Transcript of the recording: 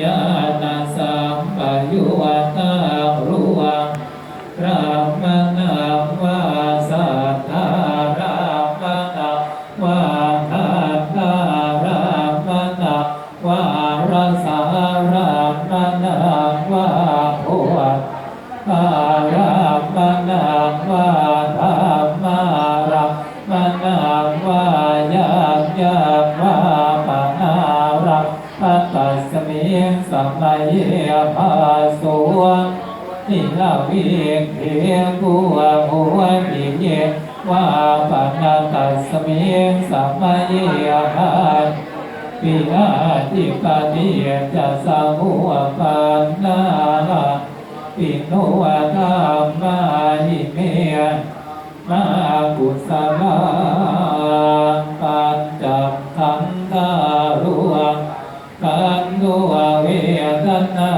ยาตาสัมปยุวัตารุวังรามนังวาสัทธารามนังวาทัตตารามนังวารสารามนังวาโหอาราปนังวาธรรมารัมนังวายามยามวาปนารัม นิสัมมาเยภาสุวงนิลาวิเทกุวะโหวิเยว่าปนาตัสมิสัมมาเยภาปิอาติปานิยจะสามุปันนาปิโนวะธรรมาหิเมมากุสลาปัญจขันธารุวัง กันโนเวทนา